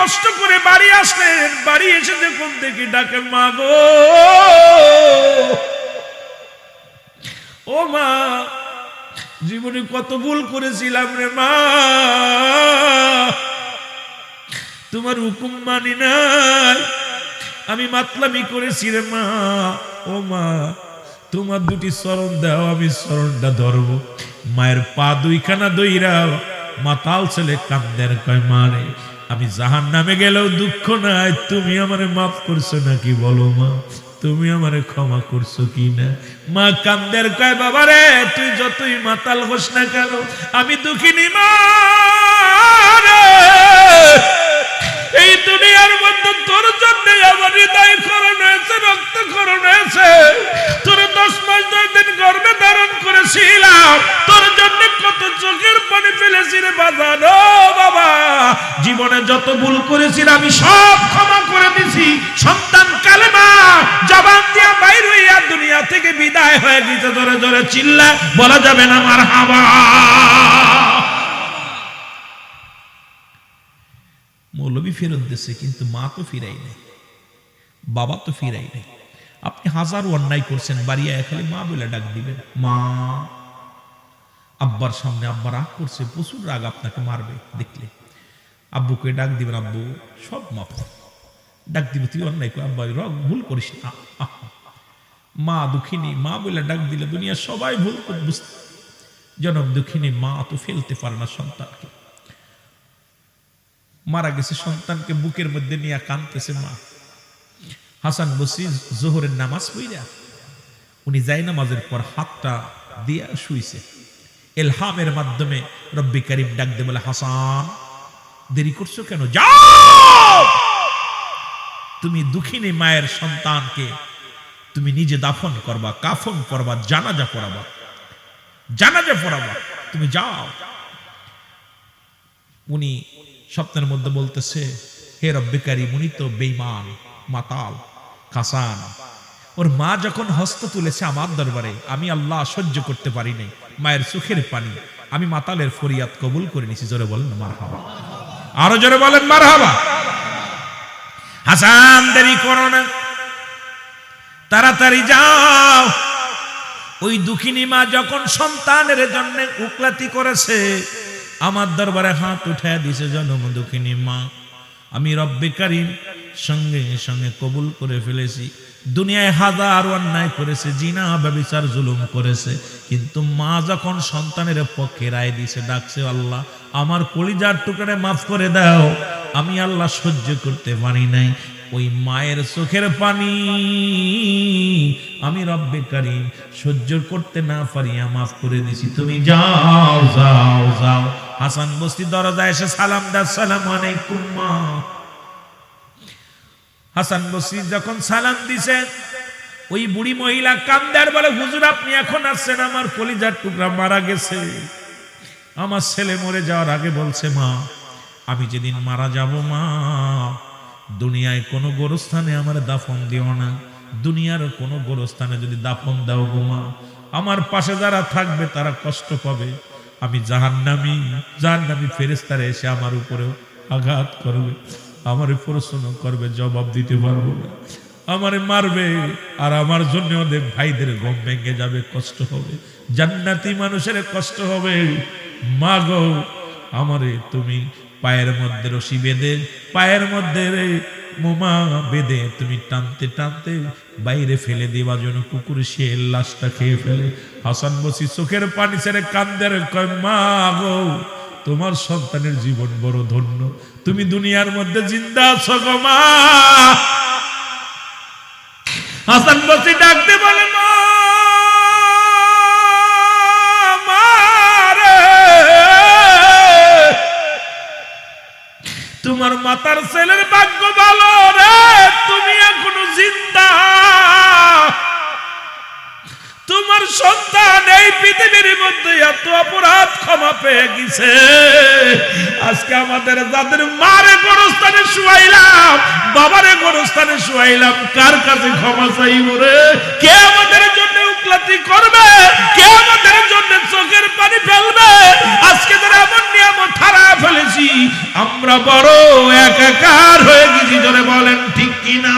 কষ্ট করে বাড়ি আসলেন, বাড়ি এসে দেখুন দেখি ডাকে মা গো। ও মা, জীবনে কত ভুল করেছিলাম রে মা। তোমার হুকুম মানি নাই। আমি মাতলামি করেছি রে মা। ও মা, তোমার দুটি চরণ দাও, আমি চরণটা ধরবো। মায়ের পা দুইখানা দইরা মাতাল ছেলে কান্দের কয় মারে আমি জাহান নামে গেলেও দুঃখ নাই। তুমি আমারে মাফ করছ নাকি বলো মা? তুমি আমারে ক্ষমা করছ কি না? মা কান্দের কয়, বাবা রে, তুই যতই মাতাল হোস না কেন, আমি দুঃখিনী মা এই দুনিয়ার মধ্যে তোর জন্য আমার হৃদয় খরণ হয়েছে, রক্ত খরণ জীবনে যত ভুল করেছি, আমি সব ক্ষমা করে দিছি। সন্তান কালেমা, জবান দিয়া বাইর হইয়া দুনিয়া থেকে বিদায় হয়ে গেছে ধরে ধরে চিল্লা, বলা যাবে না আমার হাওয়া মৌলবী ফেরত দিছে, কিন্তু মা তো ফিরাই নেই, বাবা তো ফিরাই নেই। আপনি হাজার অন্যায় করছেন, বাড়িয়া খালি মা বলে ডাক দিবেন। মা, আব্বার সামনে আব্বা রাগ করছে, প্রচুর রাগ আপনাকে মারবে, দেখলে। আব্বুকে ডাক দিবেন, আব্বু, সব মাফ ডাক দিবে, তুই অন্যায় কর, আব্বা, রগ, ভুল করিস না। মা দুঃখিনী, মা বলে ডাক দিলে দুনিয়া সবাই ভুল বুঝতে জনম দুঃখিনী, মা তো ফেলতে পারে না সন্তানকে। মারা গেছে সন্তানকে বুকের মধ্যে নিয়ে কানতেছে মা। হাসান বসি জোহরের নামাজ পইরা উনি যাই নামাজের পর হাতটা দিয়া শুইছে। এলহামের মাধ্যমে রব্বি করিম ডাক দে বলে, হাসান দেরি করছ কেন? যাও! তুমি দুঃখিনী মায়ের সন্তানকে তুমি নিজে দাফন করবা, কাফন করবা, জানাজা পড়াবা। জানাজা পড়াবা। তুমি যাও। উনি স্বপ্নের মধ্যে বলতেছে, হে রব্বিকারী উনি তো বেইমান মাতাল কাসান ওর মা যখন হস্ত তুলেছে আমার দরবারে, আমি আল্লাহ সহ্য করতে পারি নাই। মায়ের চোখের পানি, আমি মাতালের ফরিয়াদ কবুল করে নিছি। জোরে বলেন মার হাবা আরও জোরে বলেন মার হাবা হাসান, দেরি করো না। তাড়াতাড়ি যাও। ওই দুঃখিনী মা যখন সন্তানের জন্য উকলাতি করেছে, আমার দরবারে হাত উঠে দিছে, জনম দুঃখিনী মা, আমি রব্বে কারিম, সঙ্গে সঙ্গে কবুল করে ফেলেছি। দুনিয়ায় হাজার অন্যায় করেছে, জিনা, ব্যবিচার, জুলুম করেছে, কিন্তু মা যখন সন্তানের পক্ষে রায় দিছে ডাকছে, আল্লাহ, আমার কলিজার টুকরে মাফ করে দাও, আমি আল্লাহ সহ্য করতে পারি নাই। ওই মায়ের চোখের পানি আমি রব্বে কারিম সহ্য করতে না পারিয়া মাফ করে দিছি তুমি যাও যাও যাও। হাসান বস্তি দরজা এসে সালাম দা সালাম আলাইকুম মা। হাসান বস্তি যখন সালাম দিছে, ওই বুড়ি মহিলা কান্দার বলে, হুজুর, আপনি এখন আসছেন, আমার কলিজার টুকরা মারা গেছে। আমার ছেলে মরে যাওয়ার আগে বলছে, মা, আমি যেদিন মারা যাব, মা, দুনিয়ায় কোনো গোরস্থানে আমার দাফন দিও না। দুনিয়ার কোনো গোরস্থানে যদি দাফন দাও গো, মা, আমার পাশে যারা থাকবে, তারা কষ্ট পাবে। আমি জাহান্নামি জাহান্নামি ফেরেস্তারা এসে আমার উপরেও আঘাত করবে। আমারে প্রশ্ন করবে, জবাব দিতে পারব না। আমারে মারবে, আর আমার জন্য ওদের ভাইদের গম ভেঙে যাবে, কষ্ট হবে। জান্নাতি মানুষের কষ্ট হবে। মা গো আমারে তুমি পায়ের মধ্যে রশি বেঁধে, পায়ের মধ্যে মোমা বেঁধে তুমি টানতে টানতে বাইরে ফেলে দেওয়া জন্য কুকুর সে লাশটা খেয়ে ফেলে। হাসান বসি চোখের পানি ছেড়ে কান্দের কয় মা গো তোমার সন্তানের জীবন বড় ধন্য। তুমি দুনিয়ার মধ্যে জিন্দা আছো মা। হাসান বসি ডাকতে বলে। তোমার মাতার ছেলের ভাগ্য ভালো রে। তুমি এখনও জিন্দা পৃথিবীর মধ্যে এত অপরাধ ক্ষমা পেয়ে গেছে। আজকে আমাদের যাদের মারে গরস্থানে শুয়াইলাম, বাবারে গরস্থানে শুয়াইলাম, কার কাছে ক্ষমা চাইব রে? কে আমাদের জন্য উকলাতি করবে? কে আমাদের জন্য চোখের পানি ফেলবে? আজকে যারা এমন নিয়ামত হারা ফেলেছি, আমরা বড় একাকার হয়ে গেছি, জোরে বলেন, ঠিক কিনা?